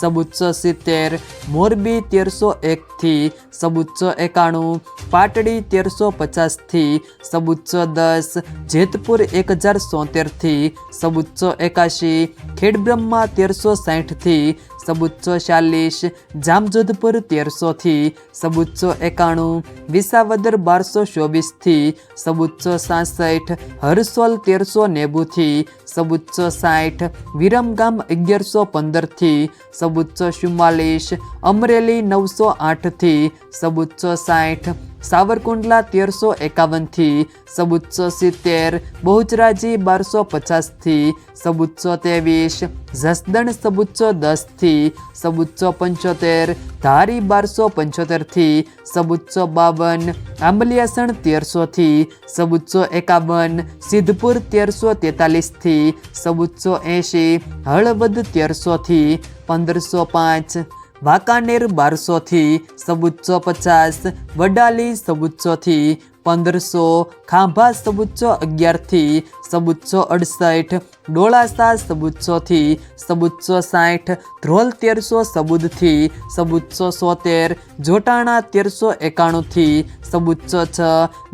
સબુચ્ચો સિત્તેર, મોરબી તેરસો એકથી સબુચ્ચો એકાણું, પાટડી તેરસો પચાસથી સબુચ્ચો દસ, જેતપુર એક હજાર સોતેરથી સબુચ્ચો એકાશી, ખેડબ્રહ્મા તેરસો સાઠથી સબુચ્ચો ચાલીસ, જામજોધપુર તેરસોથી સબુચ્ચો એકાણું, વિસાવદર બારસો ચોવીસથી સબુચ્ચો સાસઠ, હરસોલ તેરસો નેવુંથી સબુચ્ચો સાઠ વિરમગામ અગિયારસો પંદરથી સબુચ્ચો ચુમ્માલીસ અમરેલી નવસો આઠથી સબુચ્ચો સાઠ. સાવરકુંડલા તેરસો એકાવનથી સબુચ્ચો સિત્તેર, બહુચરાજી બારસો પચાસથી સબુચ્ચો ત્રેવીસ, જસદણ સબુચ્ચો દસથી સબુચ્ચો પંચોતેર, ધારી બારસો પંચોતેરથી સબુચ્ચો બાવન, આંબલિયાસણ તેરસોથી સબુચ્ચો એકાવન, સિદ્ધપુર તેરસો તેતાલીસથી સબુચ્ચો એંશી, હળવદ તેરસોથી, પંદરસો પાંચ વાંકાનેર બારસોથી સબુચ્ચો પચાસ, વડાલી સબુચ્ચોથી પંદરસો, ખાંભા સબુચ્ચો અગિયારથી સબુચ્ચો અડસઠ, ડોળાસા સબુચ્ચોથી સબુચ્ચો સાઠ, ધ્રોલ તેરસો સબુદથી સબુચ્ચો સોતેર, જોટાણા તેરસો એકાણુંથી સબુચ્ચો છ,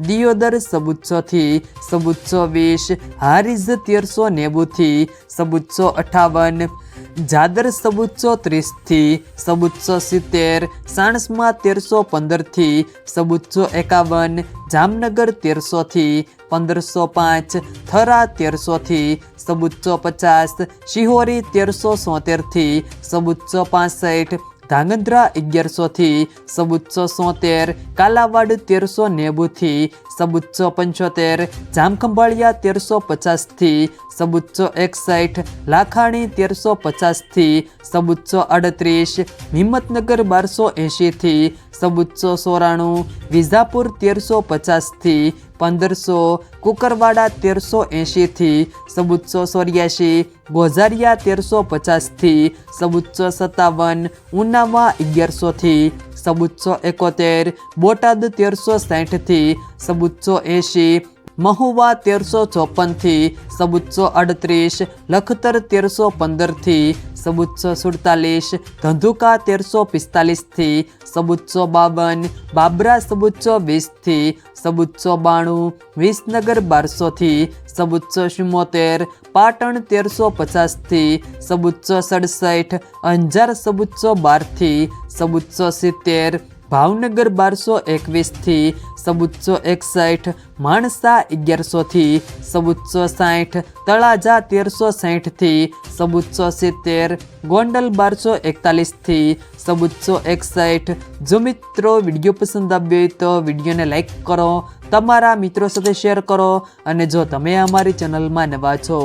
દિયોદર સબુચ્ચોથી સબુચ્ચો વીસ હારીઝ તેરસો નેવુંથી સબુચ્ચો અઠાવન જાદર સબુચ્ચો ત્રીસથી સબુચ્ચો સિત્તેર, સાણસમાં તેરસો પંદરથી સબુચ્ચો એકાવન, જામનગર તેરસોથી પંદરસો પાંચ, થરા તેરસોથી સબુચ્ચો પચાસ, શિહોરી તેરસો સોતેરથી સબુચ્ચો પાસઠ ધાંગધ્રા અગિયારસોથી સબુચ્ચો સોતેર, કાલાવાડ તેરસો નેવુંથી સબુચ્ચો પંચોતેર, જામખંભાળિયા તેરસો પચાસથી સબુચ્ચો એકસઠ, લાખાણી તેરસો પચાસથી સબુચ્ચો અડત્રીસ હિંમતનગર બારસો એંશીથી સબુચ્ચો સોરાણું વિઝાપુર તેરસો પચાસથી પંદરસો, કુકરવાડા તેરસો એંશીથી સબુચ્ચો ચોર્યાસી ગોઝારિયા તેરસો પચાસથી સબુચ્ચો સત્તાવન, ઉનાવા અગિયારસોથી સબુચ્ચો એકોતેર, બોટાદ તેરસો સાઠથી સબુચ્ચો એંશી મહુવા તેરસો ચોપનથી સબુચ્ચો અડત્રીસ, લખતર તેરસો પંદરથી સબુચ્ચો સુડતાલીસ, ધંધુકા તેરસો પિસ્તાલીસથી સબુચ્ચો બાવન, બાબરા સબુચ્ચો વીસથી સબુચ્ચો બાણું, વિસનગર બારસોથી સબુચ્ચો ચુમ્મોતેર, પાટણ તેરસો પચાસથી સબુચ્ચો સડસઠ, અંજાર સબુચ્ચો બારથી સબુચ્ચો સિત્તેર, ભાવનગર બારસો એકવીસથી સબુચ્ચો એકસઠ, માણસા અગિયારસોથી સબુચ્ચો સાઠ, તળાજા તેરસો સાઠથી સબુચ્ચો સિત્તેર, ગોંડલ બારસો એકતાલીસથી સબુચ્ચો એકસઠ. જો મિત્રો વીડિયો પસંદ આવ્યો તો વિડીયોને લાઇક કરો, તમારા મિત્રો સાથે શેર કરો અને જો તમે અમારી ચેનલમાં નવા છો,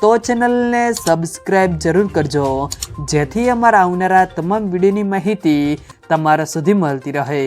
તો ચેનલને સબસ્ક્રાઈબ જરૂર કરજો. જેથી અમારા આવનારા તમામ વિડીયોની માહિતી તમારા સુધી મળતી રહે.